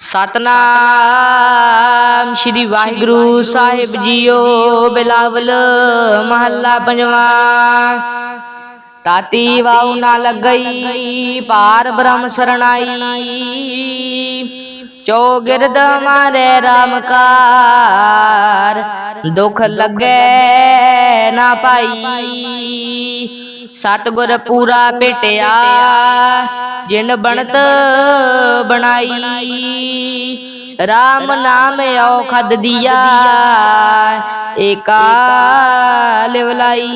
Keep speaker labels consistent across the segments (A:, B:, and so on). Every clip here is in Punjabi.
A: ਸਤਨਾਮ ਸ੍ਰੀ ਵਾਹਿਗੁਰੂ ਸਾਹਿਬ ਜੀਓ ਬਿਲਾਵਲ ਮਹੱਲਾ ਪੰਜਵਾ। ਤਾਤੀ ਵਾਉ ਨਾ ਲੱਗਈ ਪਾਰ ਬ੍ਰਹਮ ਸਰਣਾਈ। ਚੋ ਗਿਰਦ ਮਾਰੇ RAM ਕਾਰ, ਦੁਖ ਲੱਗੇ ਨਾ ਪਾਈ। ਸਤਗੁਰ ਪੂਰਾ ਭੇਟਿਆ, ਜਿਨ ਬਣਤ ਬਣਾਈ। RAM ਨਾਮ ਔਖਦ ਦੀਆ ਏਕਾ ਲਿਵਲਾਈ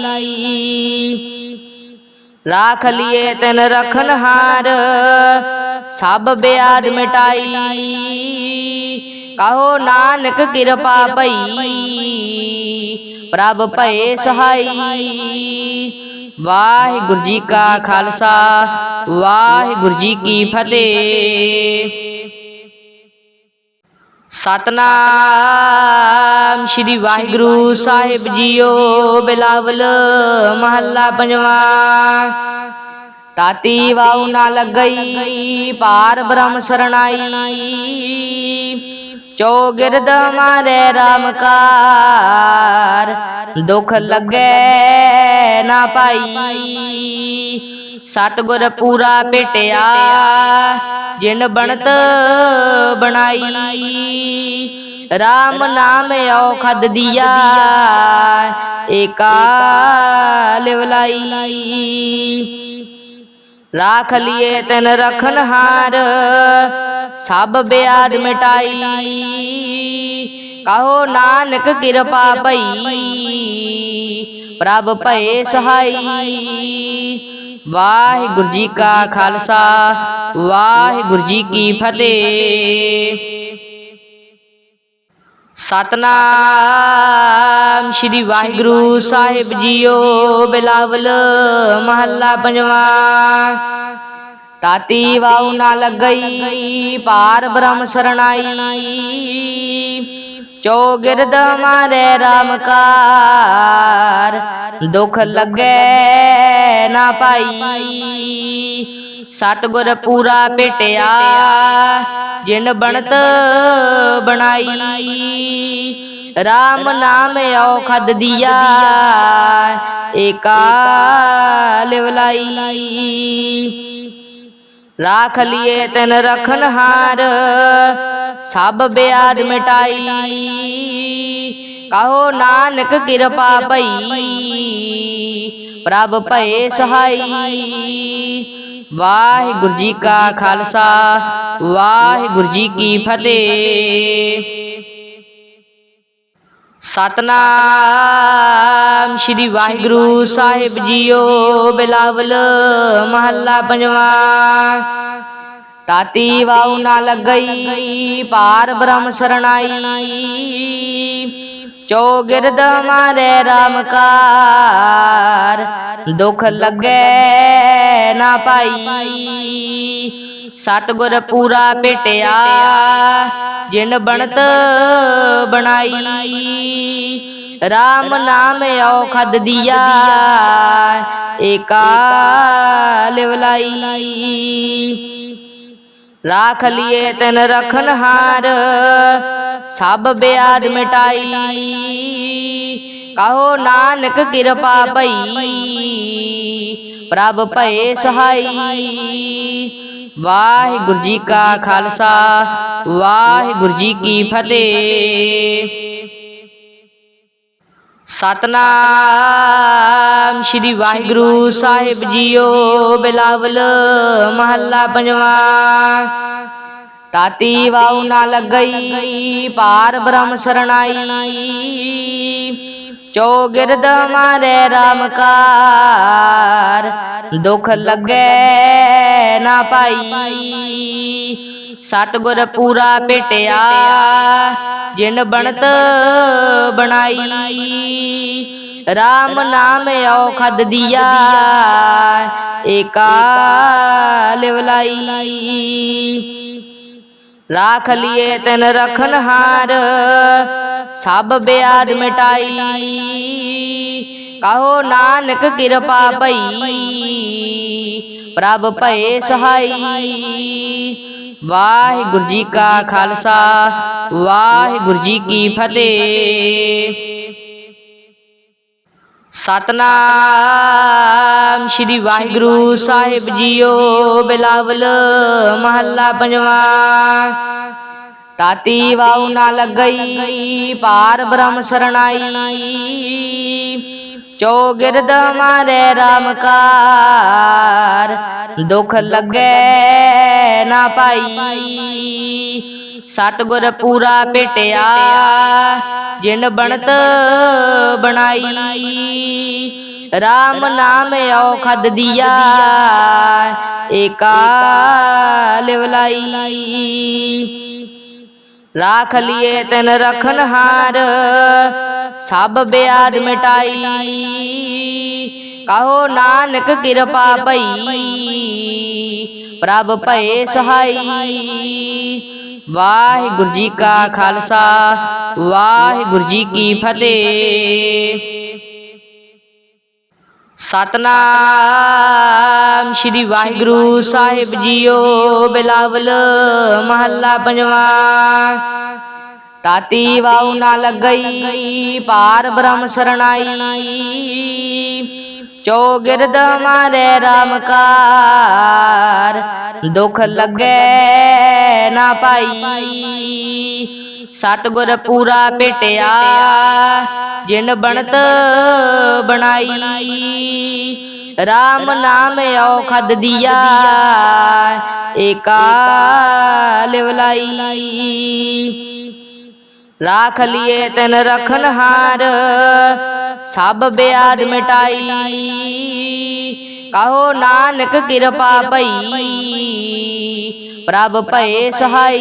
A: ਰਾਖ ਲਿਏ ਤਨ ਰਖਨ ਹਾਰ, ਸਭ ਬਿਆਦ ਮਿਟਾਈ। ਕਹੋ ਨਾਨਕ ਕਿਰਪਾ ਭਈ। ਪ੍ਰਭ ਭਏ ਸਹਾਈ। ਵਾਹਿਗੁਰੂ ਜੀ ਕਾ ਖਾਲਸਾ। ਵਾਹਿਗੁਰੂ ਜੀ ਕੀ ਫਤਿਹ। ਸਤਨਾਮ। ਸ੍ਰੀ ਵਾਹਿਗੁਰੂ ਸਾਹਿਬ ਜੀਓ ਬਿਲਾਵਲ ਮਹੱਲਾ ਪੰਜਵਾ। ਤਾਤੀ ਵਾਉ ਨਾ ਲੱਗਈ ਪਾਰ ਬ੍ਰਹਮ ਸਰਣਾਈ। ਚੋ ਗਿਰਦ ਮਾਰੇ RAM ਕਾਰ। ਦੁਖ ਲੱਗੇ ਨਾ ਪਾਈ। ਸਤਗੁਰ ਪੂਰਾ ਭੇਟਿਆ ਜਿਨ ਬਣਤ ਬਣਾਈ। RAM ਨਾਮ ਔਖਦ ਦੀਆ। ਏਕਾ ਲਿਵਲਾਈ। ਰਾਖ ਲਿਏ ਤਨ ਰਖਨ ਹਾਰ ਸਭ ਬਿਆਦ ਮਿਟਾਈ ਕਹੋ ਨਾਨਕ ਕਿਰਪਾ ਭਈ ਪ੍ਰਭ ਭਏ ਸਹਾਈ ਵਾਹਿਗੁਰੂ ਜੀ ਕਾ ਖਾਲਸਾ ਵਾਹਿਗੁਰੂ ਜੀ ਕੀ ਫਤਿਹ ਸਤਨਾਮ ਸ੍ਰੀ ਵਾਹਿਗੁਰੂ ਸਾਹਿਬ ਜੀਓ ਬਿਲਾਵਲ ਮਹੱਲਾ ਪੰਜਵਾ। ਤਾਤੀ ਵਾਉ ਨਾ ਲੱਗਈ ਪਾਰ ਬ੍ਰਹਮ ਸਰਣਾਈ। ਚੋ ਗਿਰਦ ਮਾਰੇ RAM ਕਾਰ ਦੁਖ ਲੱਗੇ ਨਾ ਪਾਈ। ਸਤਗੁਰ ਪੂਰਾ ਭੇਟਿਆ ਜਿਨ ਬਣਤ ਬਣਾਈ RAM ਨਾਮ ਔਖਦ ਦੀਆ, ਏਕਾ ਲਿਵਲਾਈ ਰਾਖ ਲਿਏ ਤਨ ਰਖਨ ਹਾਰ, ਸਭ ਬਿਆਦ ਮਿਟਾਈ। ਕਹੋ ਨਾਨਕ ਕਿਰਪਾ ਭਈ, ਪ੍ਰਭ ਭਏ ਸਹਾਈ। ਵਾਹਿਗੁਰੂ ਜੀ ਕਾ ਖਾਲਸਾ, ਵਾਹਿਗੁਰੂ ਜੀ ਕੀ ਫਤਿਹ। ਸਤਨਾਮ ਸ੍ਰੀ ਵਾਹਿਗੁਰੂ ਸਾਹਿਬ ਜੀਓ ਬਿਲਾਵਲ ਮਹੱਲਾ ਪੰਜਵਾ। ਤਾਤੀ ਵਾਉ ਨਾ ਲੱਗਈ, ਪਾਰ ਬ੍ਰਹਮ ਸਰਣਾਈ। ਚੋ ਗਿਰਦ ਮਾਰੇ RAM ਕਾਰ ਦੁਖ ਲੱਗੇ ਨਾ ਪਾਈ ਸਤਗੁਰ ਪੂਰਾ ਭੇਟਿਆ, ਜਿਨ ਬਣਤ ਬਣਾਈ। RAM ਨਾਮ ਔਖਦ ਦੀਆ, ਏਕਾ ਲਿਵਲਾਈ ਰਾਖ ਲਿਏ ਤਨ ਰਖਨ ਹਾਰ, ਸਭ ਬਿਆਦ ਮਿਟਾਈ। ਕਹੋ ਨਾਨਕ ਕਿਰਪਾ ਭਈ। ਪ੍ਰਭ ਭਏ ਸਹਾਈ। ਵਾਹਿਗੁਰੂ ਜੀ ਕਾ ਖਾਲਸਾ, ਵਾਹਿਗੁਰੂ ਜੀ ਕੀ ਫਤਿਹ। ਸਤਨਾਮ ਸ੍ਰੀ ਵਾਹਿਗੁਰੂ ਸਾਹਿਬ ਜੀਓ ਬਿਲਾਵਲ ਮਹੱਲਾ ਪੰਜਵਾ। ਤਾਤੀ ਵਾਉ ਨਾ ਲੱਗਈ, ਪਾਰ ਬ੍ਰਹਮ ਸਰਣਾਈ। ਗਿਰਦ ਮਾਰੇ RAM ਕਾਰ। ਦੁਖ ਲੱਗੇ ਨਾ ਪਾਈ। ਸਤਗੁਰ ਪੂਰਾ ਭੇਟਿਆ ਜਿਨ ਬਣਤ ਬਣਾਈ। RAM ਨਾਮ ਔਖਦ ਦੀਆ। ਏਕਾ ਲਿਵਲਾਈ। ਰਾਖ ਲਿਏ ਤਨ ਰਖਨ ਹਾਰ ਸਭ ਬਿਆਦ ਮਿਟਾਈ ਕਹੋ ਨਾਨਕ ਕਿਰਪਾ ਭਈ ਪ੍ਰਭ ਭਏ ਸਹਾਈ ਵਾਹਿਗੁਰੂ ਜੀ ਕਾ ਖਾਲਸਾ ਵਾਹਿਗੁਰੂ ਜੀ ਕੀ ਫਤਿਹ ਸਤਨਾਮ ਸ੍ਰੀ ਵਾਹਿਗੁਰੂ ਸਾਹਿਬ ਜੀਓ ਬਿਲਾਵਲ ਮਹੱਲਾ ਪੰਜਵਾ। ਤਾਤੀ ਵਾਉ ਨਾ ਲੱਗਈ ਪਾਰ ਬ੍ਰਹਮ ਸਰਣਾਈ। ਚੋ ਗਿਰਦ ਮਾਰੇ RAM ਕਾਰ ਦੁਖ ਲੱਗੇ ਨਾ ਪਾਈ। ਸਤਗੁਰ ਪੂਰਾ ਭੇਟਿਆ, ਜਿਨ ਬਣਤ ਬਣਾਈ। RAM ਨਾਮ ਔਖਦ ਦੀਆ ਏਕਾ ਲਿਵਲਾਈ ਰਾਖ ਲਿਏ ਤਨ ਰਖਨ ਹਾਰ, ਸਭ ਬਿਆਦ ਮਿਟਾਈ। ਕਹੋ ਨਾਨਕ ਕਿਰਪਾ ਭਈ, ਪ੍ਰਭ ਭਏ ਸਹਾਈ। ਵਾਹਿਗੁਰੂ ਜੀ ਕਾ ਖਾਲਸਾ, ਵਾਹਿਗੁਰੂ ਜੀ ਕੀ ਫਤਿਹ। ਸਤਨਾਮ ਸ੍ਰੀ ਵਾਹਿਗੁਰੂ ਸਾਹਿਬ ਜੀਓ ਬਿਲਾਵਲ ਮਹੱਲਾ ਪੰਜਵਾ। ਤਾਤੀ ਵਾਉ ਨਾ ਲੱਗਈ, ਪਾਰ ਬ੍ਰਹਮ ਸਰਣਾਈ। ਚੋ ਗਿਰਦ ਮਾਰੇ RAM ਕਾਰ ਦੁਖ ਲੱਗੇ ਨਾ ਪਾਈ ਸਤਗੁਰ ਪੂਰਾ ਭੇਟਿਆ ਜਿਨ ਬਣਤ ਬਣਾਈ। RAM ਨਾਮ ਔਖਦ ਦੀਆ, ਏਕਾ ਲਿਵਲਾਈ ਰਾਖ ਲਿਏ ਤਨ ਰਖਨ ਹਾਰ, ਸਭ ਬਿਆਦ ਮਿਟਾਈ। ਕਹੋ ਨਾਨਕ ਕਿਰਪਾ ਭਈ। ਪ੍ਰਭ ਭਏ ਸਹਾਈ।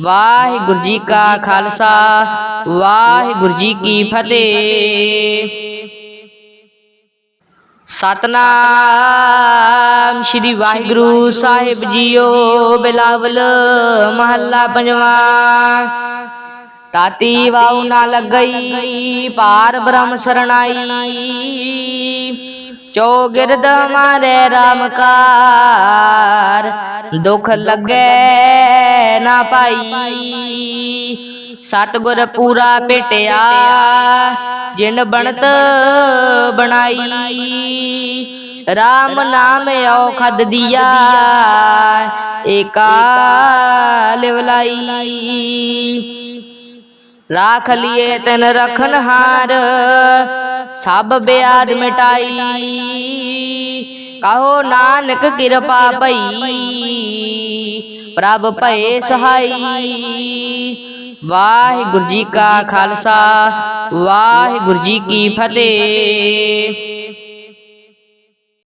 A: ਵਾਹਿਗੁਰੂ ਜੀ ਕਾ ਖਾਲਸਾ। ਵਾਹਿਗੁਰੂ ਜੀ ਕੀ ਫਤਿਹ। ਸਤਨਾਮ ਸ੍ਰੀ ਵਾਹਿਗੁਰੂ ਸਾਹਿਬ ਜੀਓ ਬਿਲਾਵਲ ਮਹੱਲਾ ਪੰਜਵਾ। ਤਾਤੀ ਵਾਉ ਨਾ ਲੱਗਈ, ਪਾਰ ਬ੍ਰਹਮ ਸਰਣਾਈ। ਚੋ ਗਿਰਦ ਮਾਰੇ RAM ਦੁਖ ਲੱਗੇ ਨਾ ਪਾਈ। ਸਤਗੁਰ ਪੂਰਾ ਭੇਟਿਆ, ਜਿਨ ਬਣਤ ਬਣਾਈ। RAM ਨਾਮ ਔਖਦ ਦੀਆ ਨਾ ਲੱਗਈ ਪਾਰ ਬ੍ਰਹਮ ਸਰਣਾਈ ਚੋ ਗਿਰਦ ਏਕਾ ਲਿਵਲਾਈ। ਰਾਖ ਲਿਏ ਤਨ ਰਖਨਹਾਰ ਸਭ ਬਿਆਦ ਮਿਟਾਈ ਕਹੋ ਨਾਨਕ ਕਿਰਪਾ ਭਈ ਪ੍ਰਭ ਭਏ ਸਹਾਈ ਵਾਹਿਗੁਰੂ ਜੀ ਕਾ ਖਾਲਸਾ ਵਾਹਿਗੁਰੂ ਜੀ ਕੀ ਫਤਿਹ